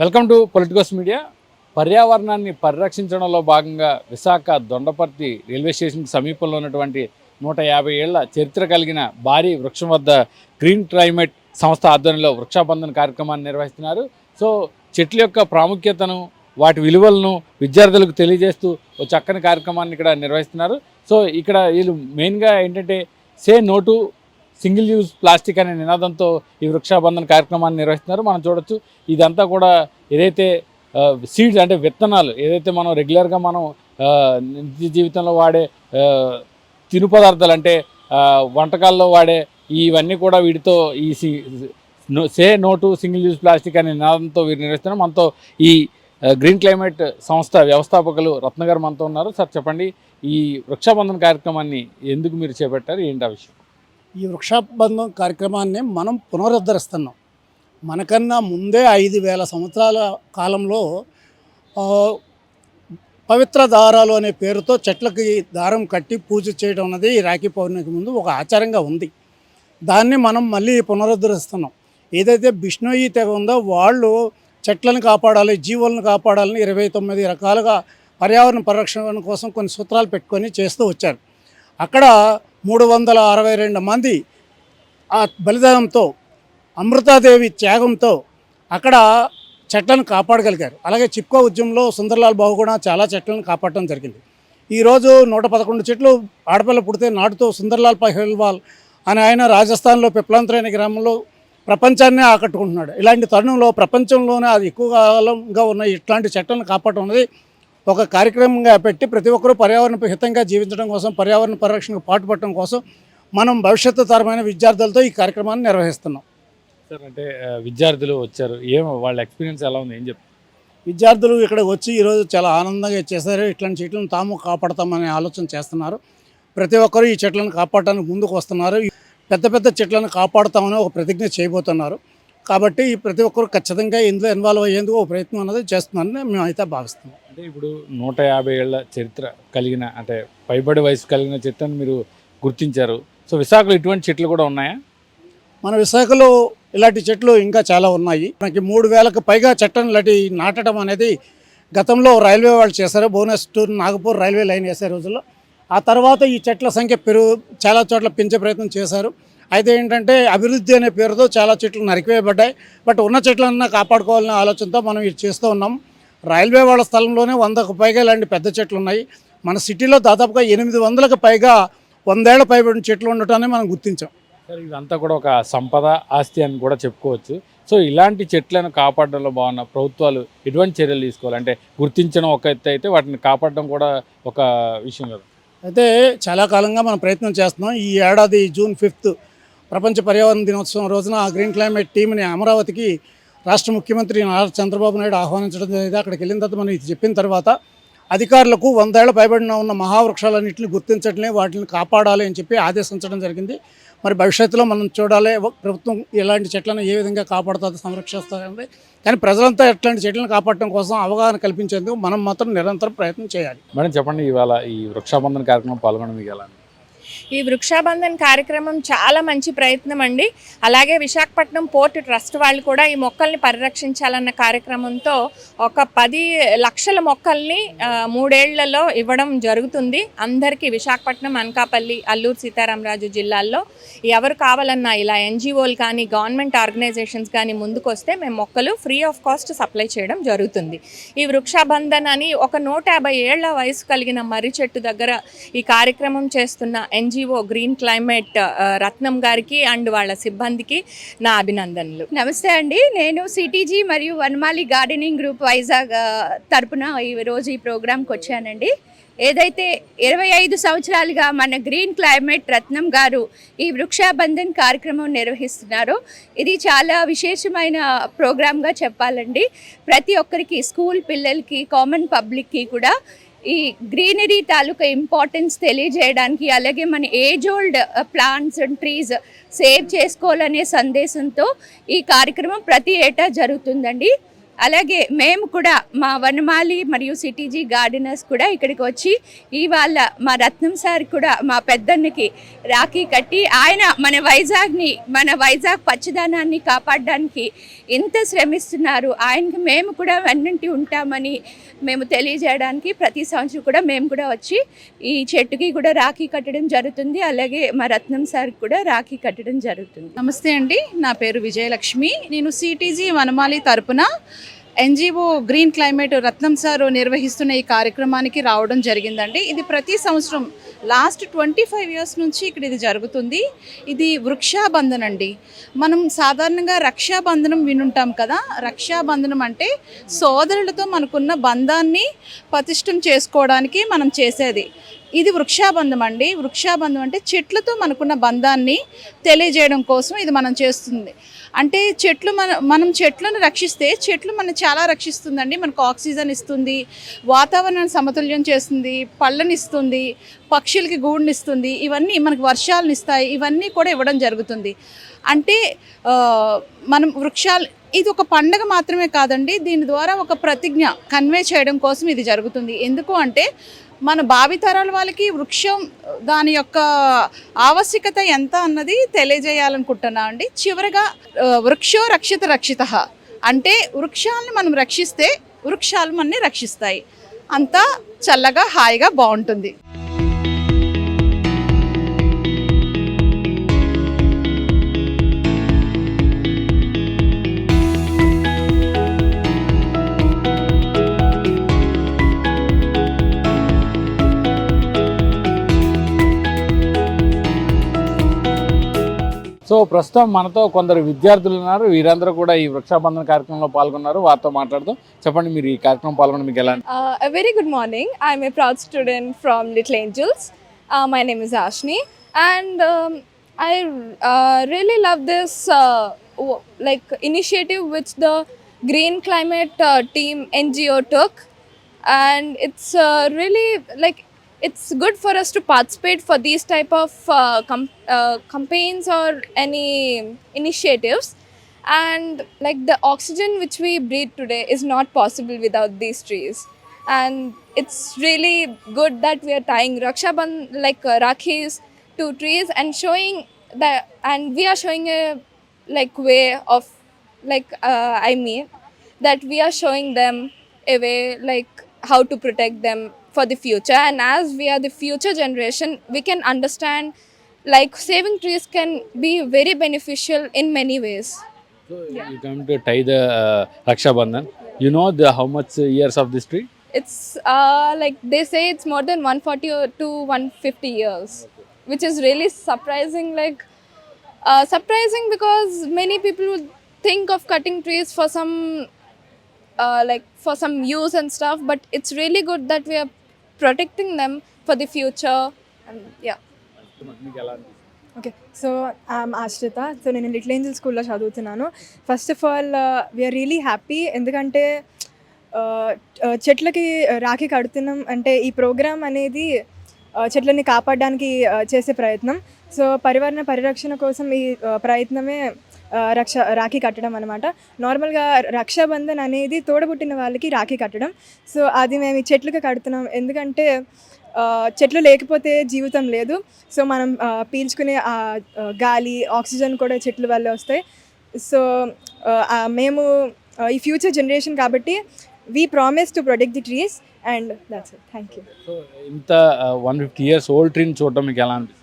Welcome to Politicos media పర్యావరణాన్ని పరిరక్షించడంలో భాగంగా Visakha Dondaparthy railway స్టేషన్కి సమీపంలో ఉన్నటువంటి నూట యాభై ఏళ్ళ చరిత్ర కలిగిన భారీ వృక్షం వద్ద గ్రీన్ క్లైమేట్ సంస్థ ఆధ్వర్యంలో వృక్షాబంధన కార్యక్రమాన్ని నిర్వహిస్తున్నారు. సో చెట్ల యొక్క ప్రాముఖ్యతను వాటి విలువలను విద్యార్థులకు తెలియజేస్తూ ఒక చక్కని కార్యక్రమాన్ని ఇక్కడ నిర్వహిస్తున్నారు. సో ఇక్కడ వీళ్ళు మెయిన్గా ఏంటంటే say no to single use plastic అనే నినాదంతో ఈ వృక్షాబంధన కార్యక్రమాన్ని నిర్వహిస్తున్నారు. మనం చూడొచ్చు ఇదంతా కూడా ఏదైతే సీడ్స్ అంటే విత్తనాలు ఏదైతే మనం రెగ్యులర్గా మనం నిత్య జీవితంలో వాడే తిను పదార్థాలు అంటే వంటకాల్లో వాడే ఇవన్నీ కూడా వీటితో ఈ C no- say no to single use plastic అనే నినాదంతో వీరు నిర్వహిస్తున్నారు. మనతో ఈ గ్రీన్ క్లైమేట్ సంస్థ వ్యవస్థాపకులు రత్నగర్ మనతో ఉన్నారు. సార్ చెప్పండి ఈ వృక్షాబంధన కార్యక్రమాన్ని ఎందుకు మీరు చేపట్టారు? ఏంటి ఆ విషయం? ఈ వృక్షాబంధం కార్యక్రమాన్ని మనం పునరుద్ధరిస్తున్నాం. మనకన్నా ముందే ఐదు వేల సంవత్సరాల కాలంలో పవిత్ర దారాలు అనే పేరుతో చెట్లకి దారం కట్టి పూజ చేయడం అన్నది ఈ రాఖీ పౌర్ణమికి ముందు ఒక ఆచారంగా ఉంది. దాన్ని మనం మళ్ళీ పునరుద్ధరిస్తున్నాం. ఏదైతే బిష్ణోయి తెగ ఉందో వాళ్ళు చెట్లను కాపాడాలి జీవులను కాపాడాలని ఇరవై తొమ్మిది రకాలుగా పర్యావరణ పరిరక్షణ కోసం కొన్ని సూత్రాలు పెట్టుకొని చేస్తూ వచ్చారు. అక్కడ మూడు వందల అరవై రెండు మంది ఆ బలిదానంతో అమృతాదేవి త్యాగంతో అక్కడ చెట్లను కాపాడగలిగారు. అలాగే చిప్కో ఉద్యమంలో సుందర్లాల్ బాబు కూడా చాలా చెట్లను కాపాడటం జరిగింది. ఈరోజు నూట పదకొండు చెట్లు ఆడపిల్ల పుడితే నాటుతో సుందర్లాల్ పహల్వాల్ అని ఆయన రాజస్థాన్లో పిప్లంతర్ గ్రామంలో ప్రపంచాన్నే ఆకట్టుకుంటున్నాడు. ఇలాంటి తరుణంలో ప్రపంచంలోనే అది ఎక్కువ కాలంగా ఉన్న ఇట్లాంటి చెట్లను కాపాడటం అనేది ఒక కార్యక్రమంగా పెట్టి ప్రతి ఒక్కరూ పర్యావరణ హితంగా జీవించడం కోసం పర్యావరణ పరిరక్షణకు పాటుపడటం కోసం మనం భవిష్యత్తు తరమైన విద్యార్థులతో ఈ కార్యక్రమాన్ని నిర్వహిస్తున్నాం. సార్ అంటే విద్యార్థులు వచ్చారు. ఏం వాళ్ళ ఎక్స్పీరియన్స్ ఎలా ఉంది? ఏం చెప్తారు విద్యార్థులు ఇక్కడికి వచ్చి ఈరోజు చాలా ఆనందంగా చేశారు. ఇట్లాంటి చెట్లను తాము కాపాడతామనే ఆలోచన చేస్తున్నారు. ప్రతి ఒక్కరూ ఈ చెట్లను కాపాడటానికి ముందుకు వస్తున్నారు. పెద్ద పెద్ద చెట్లను కాపాడుతామని ఒక ప్రతిజ్ఞ చేయబోతున్నారు. కాబట్టి ఈ ప్రతి ఒక్కరు ఖచ్చితంగా ఇందులో ఇన్వాల్వ్ అయ్యేందుకు ఒక ప్రయత్నం అనేది చేస్తున్నారని మేమైతే భావిస్తున్నాం. అంటే ఇప్పుడు నూట యాభై ఏళ్ళ చరిత్ర కలిగిన అంటే పైబడి వయసు కలిగిన చెట్లను మీరు గుర్తించారు. సో విశాఖలో ఇటువంటి చెట్లు కూడా ఉన్నాయా? మన విశాఖలో ఇలాంటి చెట్లు ఇంకా చాలా ఉన్నాయి. మనకి మూడు వేలకు పైగా చెట్లను ఇలాంటి నాటడం అనేది గతంలో రైల్వే వాళ్ళు చేశారు. భువనేశ్వర్ నాగపూర్ రైల్వే లైన్ వేసే రోజుల్లో. ఆ తర్వాత ఈ చెట్ల సంఖ్య పెరుగు చాలా చోట్ల పెంచే ప్రయత్నం చేశారు. అయితే ఏంటంటే అభివృద్ధి అనే పేరుతో చాలా చెట్లు నరికివేయబడ్డాయి. బట్ ఉన్న చెట్లన్నా కాపాడుకోవాలనే ఆలోచనతో మనం ఇది చేస్తూ ఉన్నాం. రైల్వే వాళ్ళ స్థలంలోనే వందకు పైగా ఇలాంటి పెద్ద చెట్లు ఉన్నాయి. మన సిటీలో దాదాపుగా ఎనిమిది వందలకు పైగా వందేళ్ళ పైబడిన చెట్లు ఉండటాన్ని మనం గుర్తించాం. సార్ ఇదంతా కూడా ఒక సంపద ఆస్తి అని కూడా చెప్పుకోవచ్చు. సో ఇలాంటి చెట్లను కాపాడడంలో బాగున్న ప్రభుత్వాలు ఎటువంటి చర్యలు తీసుకోవాలి? అంటే గుర్తించడం ఒక ఎత్తు అయితే వాటిని కాపాడడం కూడా ఒక విషయం కదా. అయితే చాలా కాలంగా మనం ప్రయత్నం చేస్తున్నాం. ఈ ఏడాది జూన్ ఫిఫ్త్ ప్రపంచ పర్యావరణ దినోత్సవం రోజున ఆ గ్రీన్ క్లైమేట్ టీంని అమరావతికి రాష్ట్ర ముఖ్యమంత్రి నారా చంద్రబాబు నాయుడు ఆహ్వానించడం జరిగింది అక్కడికి వెళ్ళిన తర్వాత మనం ఇది చెప్పిన తర్వాత అధికారులకు వందేళ్ళ పైబడిన ఉన్న మహావృక్షాలన్నింటిని గుర్తించడమే వాటిని కాపాడాలి అని చెప్పి ఆదేశించడం జరిగింది. మరి భవిష్యత్తులో మనం చూడాలి ప్రభుత్వం ఇలాంటి చెట్లను ఏ విధంగా కాపాడుతుంది సంరక్షిస్తుంది కానీ ప్రజలంతా ఎట్లాంటి చెట్లను కాపాడటం కోసం అవగాహన కల్పించేందుకు మనం మాత్రం నిరంతరం ప్రయత్నం చేయాలి. మేడం చెప్పండి ఇవాళ ఈ వృక్షాబంధన కార్యక్రమం పాల్గొనడం మీకు ఎలా ఈ వృక్షాబంధన్ కార్యక్రమం చాలా మంచి ప్రయత్నం అండి. అలాగే విశాఖపట్నం పోర్ట్ ట్రస్ట్ వాళ్ళు కూడా ఈ మొక్కల్ని పరిరక్షించాలన్న కార్యక్రమంతో ఒక పది లక్షల మొక్కల్ని మూడేళ్ళలో ఇవ్వడం జరుగుతుంది. అందరికీ విశాఖపట్నం అనకాపల్లి అల్లూరు సీతారామరాజు జిల్లాల్లో ఎవరు కావాలన్నా ఇలా ఎన్జిఓలు కానీ గవర్నమెంట్ ఆర్గనైజేషన్స్ కానీ ముందుకొస్తే మేము మొక్కలు ఫ్రీ ఆఫ్ కాస్ట్ సప్లై చేయడం జరుగుతుంది. ఈ వృక్షాబంధన్ అని ఒక నూట యాభై ఏళ్ళ వయసు కలిగిన మర్రి చెట్టు దగ్గర ఈ కార్యక్రమం చేస్తున్న ఎన్జిఓ గ్రీన్ క్లైమేట్ రత్నం గారికి అండ్ వాళ్ళ సిబ్బందికి నా అభినందనలు. నమస్తే అండి. నేను సిటీజీ మరియు వనమాలి గార్డెనింగ్ గ్రూప్ వైజాగ్ తరపున ఈ రోజు ఈ ప్రోగ్రాంకి వచ్చానండి. ఏదైతే ఇరవై ఐదు సంవత్సరాలుగా మన గ్రీన్ క్లైమేట్ రత్నం గారు ఈ వృక్షాబంధన్ కార్యక్రమం నిర్వహిస్తున్నారో. ఇది చాలా విశేషమైన ప్రోగ్రామ్గా చెప్పాలండి. ప్రతి ఒక్కరికి స్కూల్ పిల్లలకి కామన్ పబ్లిక్కి కూడా ఈ గ్రీనరీ తాలూకా ఇంపార్టెన్స్ తెలియజేయడానికి అలాగే మన age old plants and trees save చేసుకోవాలనే సందేశంతో ఈ కార్యక్రమం ప్రతి ఏటా జరుగుతుందండి. అలాగే మేము కూడా మా వనమాలి మరియు సిటీజీ గార్డెనర్స్ కూడా ఇక్కడికి వచ్చి ఇవాళ మా రత్నం సార్ కూడా మా పెద్దన్నకి రాఖీ కట్టి ఆయన మన వైజాగ్ని మన వైజాగ్ పచ్చదనాన్ని కాపాడడానికి ఎంత శ్రమిస్తున్నారు ఆయనకి మేము కూడా వెన్నంటి ఉంటామని మేము తెలియజేయడానికి ప్రతి సంవత్సరం కూడా మేము కూడా వచ్చి ఈ చెట్టుకి కూడా రాఖీ కట్టడం జరుగుతుంది అలాగే మా రత్నం సార్ కూడా రాఖీ కట్టడం జరుగుతుంది. నమస్తే అండి నా పేరు విజయలక్ష్మి. నేను సిటీజీ వనమాలి తరపున NGO green climate Ratnam sir నిర్వహిస్తున్న ఈ కార్యక్రమానికి రావడం జరిగిందండి. ఇది ప్రతి సంవత్సరం లాస్ట్ ట్వంటీ ఫైవ్ ఇయర్స్ నుంచి ఇక్కడ ఇది జరుగుతుంది. ఇది వృక్షాబంధన్ అండి. మనం సాధారణంగా రక్షాబంధనం వినుంటాం కదా. రక్షాబంధనం అంటే సోదరులతో మనకున్న బంధాన్ని పతిష్టం చేసుకోవడానికి మనం చేసేది. ఇది వృక్షాబంధం అండి. వృక్షాబంధం అంటే చెట్లతో మనకున్న బంధాన్ని తెలియజేయడం కోసం ఇది మనం చేస్తుంది. అంటే చెట్లు మన మనం చెట్లను రక్షిస్తే చెట్లు మనం చాలా రక్షిస్తుందండి. మనకు ఆక్సిజన్ ఇస్తుంది వాతావరణాన్ని సమతుల్యం చేస్తుంది పళ్ళని ఇస్తుంది పక్షులకి గూడుని ఇస్తుంది. ఇవన్నీ మనకు వర్షాలను ఇస్తాయి. ఇవన్నీ కూడా ఇవ్వడం జరుగుతుంది. అంటే మనం వృక్షాలు ఇది ఒక పండగ మాత్రమే కాదండి. దీని ద్వారా ఒక ప్రతిజ్ఞ కన్వే చేయడం కోసం ఇది జరుగుతుంది. ఎందుకు అంటే మన భావితరాల వాళ్ళకి వృక్షం దాని యొక్క ఆవశ్యకత ఎంత అన్నది తెలియజేయాలనుకుంటున్నా అండి. చివరగా వృక్షో రక్షిత రక్షిత అంటే వృక్షాలను మనం రక్షిస్తే వృక్షాలు మనని రక్షిస్తాయి. అంతా చల్లగా హాయిగా బాగుంటుంది. సో ప్రస్తుతం మనతో కొందరు విద్యార్థులు ఉన్నారు. వీరందరూ కూడా ఈ వృక్షాబంధన కార్యక్రమంలో పాల్గొన్నారు. వారితో మాట్లాడుతూ చెప్పండి మీరు ఈ కార్యక్రమం పాల్గొని మీకు ఎలా very good morning I'm a proud student from little angels my name is Ashni and I really love this like initiative which the green climate team NGO took and it's really like it's good for us to participate for these type of uh, uh, campaigns or any initiatives. And like the oxygen which we breathe today is not possible without these trees. And it's really good that we are tying raksha Bandh like uh, rakhis to trees and showing that and we are showing a like way of like uh, i mean that we are showing them a way like how to protect them for the future and as we are the future generation we can understand like saving trees can be very beneficial in many ways So you come to tie the uh, Raksha Bandhan. You know the how much years of this tree? it's uh, like they say it's more than 140 to 150 years which is really surprising like uh, surprising because many people would think of cutting trees for some uh, like for some use and stuff but it's really good that we are protecting them for the future and yeah okay so I'm Ashrita so నేను little Angel స్కూల్లో చదువుతున్నాను. First of all we're really happy ఎందుకంటే uh, uh, చెట్లకి రాఖీ కడుతున్నాం అంటే ఈ programme అనేది uh, చెట్లని కాపాడడానికి చేసే ప్రయత్నం. సో పరివరణ పరిరక్షణ కోసం ఈ ప్రయత్నమే రక్ష రాఖీ కట్టడం అనమాట నార్మల్గా రక్షాబంధన్ అనేది తోడబుట్టిన వాళ్ళకి రాఖీ కట్టడం. సో అది మేము ఈ చెట్లకి కడుతున్నాం. ఎందుకంటే చెట్లు లేకపోతే జీవితం లేదు. సో మనం పీల్చుకునే గాలి ఆక్సిజన్ కూడా చెట్ల వల్ల వస్తాయి. సో మేము ఈ ఫ్యూచర్ జనరేషన్ కాబట్టి we promise to protect the trees and that's thank you ఇంత వన్ ఫిఫ్టీ ఇయర్స్ ఓల్డ్ ట్రీని చూడటం మీకు ఎలా అనిపిస్తుంది?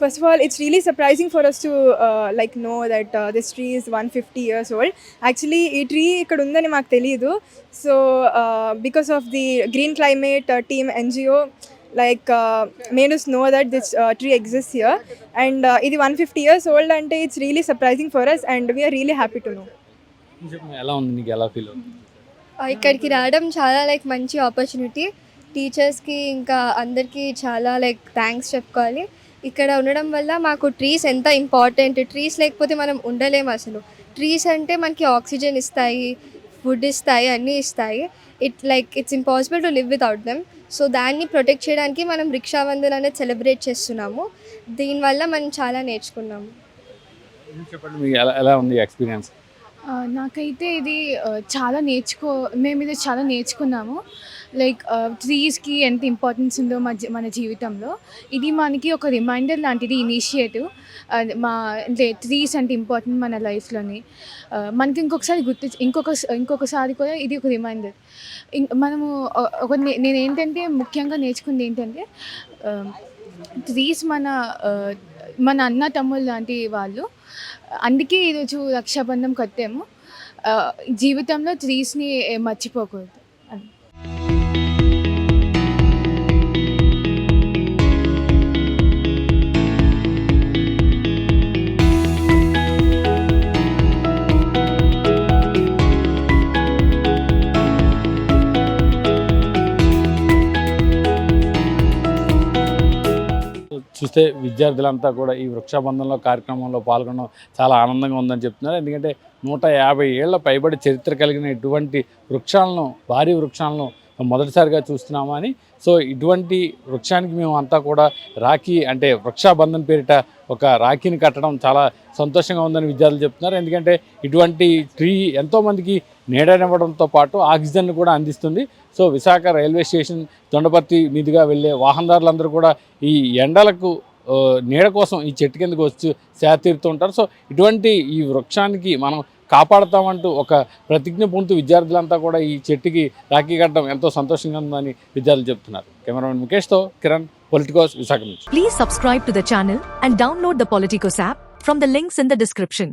First of all, it's really surprising for us to uh, like know that uh, this tree is 150 years old. Actually, ఈ tree ఇక్కడ ఉందని మాకు తెలియదు so because of the green climate team NGO like made us know that this uh, tree exists here. And uh, ఇది one fifty years old అంటే it's really surprising for us and we're really happy to know ఎలా ఉంది? నీకు ఎలా feel అవుతుంది? ఆ, ఇక్కడికి రావడం చాలా లైక్ మంచి ఆపర్చునిటీ టీచర్స్కి ఇంకా అందరికీ చాలా లైక్ థ్యాంక్స్ చెప్పుకోవాలి. ఇక్కడ ఉండడం వల్ల మాకు ట్రీస్ ఎంత ఇంపార్టెంట్ ట్రీస్ లేకపోతే మనం ఉండలేము అసలు. ట్రీస్ అంటే మనకి ఆక్సిజన్ ఇస్తాయి ఫుడ్ ఇస్తాయి అన్నీ ఇస్తాయి. It like it's impossible to live without them so దాన్ని ప్రొటెక్ట్ చేయడానికి మనం రిక్షాబంధన్ అనేది సెలబ్రేట్ చేస్తున్నాము దీనివల్ల మనం చాలా నేర్చుకున్నాము. చెప్పండి మీకు ఎలా ఎలా ఉంది ఎక్స్పీరియన్స్ ఆ, నాకైతే ఇది చాలా నేర్చుకో మేము ఇది చాలా నేర్చుకున్నాము. లైక్ ట్రీస్కి ఎంత ఇంపార్టెన్స్ ఉందో మన మన జీవితంలో. ఇది మనకి ఒక రిమైండర్ లాంటిది ఇనిషియేటివ్ మా అంటే ట్రీస్ అంటే ఇంపార్టెంట్ మన లైఫ్లోని. మనకి ఇంకొకసారి గుర్తు ఇంకొక ఇంకొకసారి కూడా ఇది ఒక రిమైండర్ మనము ఒక నే- నేను ఏంటంటే ముఖ్యంగా నేర్చుకుంది ఏంటంటే ట్రీస్ మన మన అన్న తమ్ముళ్ళు లాంటి వాళ్ళు. అందుకే ఈరోజు రక్షాబంధం కట్టాము. జీవితంలో ట్రీస్ని మర్చిపోకూడదు. చూస్తే విద్యార్థులంతా కూడా ఈ వృక్షబంధంలో కార్యక్రమంలో పాల్గొనడం చాలా ఆనందంగా ఉందని చెప్తున్నారు. ఎందుకంటే నూట యాభై ఏళ్ళ పైబడి చరిత్ర కలిగిన ఇటువంటి వృక్షాలను భారీ వృక్షాలను మొదటిసారిగా చూస్తున్నామని సో ఇటువంటి వృక్షానికి మేము అంతా కూడా రాఖీ అంటే వృక్షాబంధన్ పేరిట ఒక రాఖీని కట్టడం చాలా సంతోషంగా ఉందని విద్యార్థులు చెప్తున్నారు. ఎందుకంటే ఇటువంటి ట్రీ ఎంతోమందికి నీడనివ్వడంతో పాటు ఆక్సిజన్ కూడా అందిస్తుంది. So Visakha railway station Dondaparthi మీదుగా వెళ్ళే వాహనదారులందరూ కూడా ఈ ఎండలకు నీడ కోసం ఈ చెట్టు కిందకు వచ్చి సేతీరుతూ ఉంటారు. సో ఇటువంటి ఈ వృక్షానికి మనం కాపాడుతామంటూ ఒక ప్రతిజ్ఞ పొందుతూ విద్యార్థులంతా కూడా ఈ చెట్టుకి రాఖీ కట్టడం ఎంతో సంతోషంగా ఉందని విద్యార్థులు చెప్తున్నారు. కెమెరామెన్ ముఖేష్తో కిరణ్ పొలిటికోస్ విశాఖ నుంచి. Please subscribe to channel and download the Politicos app from links in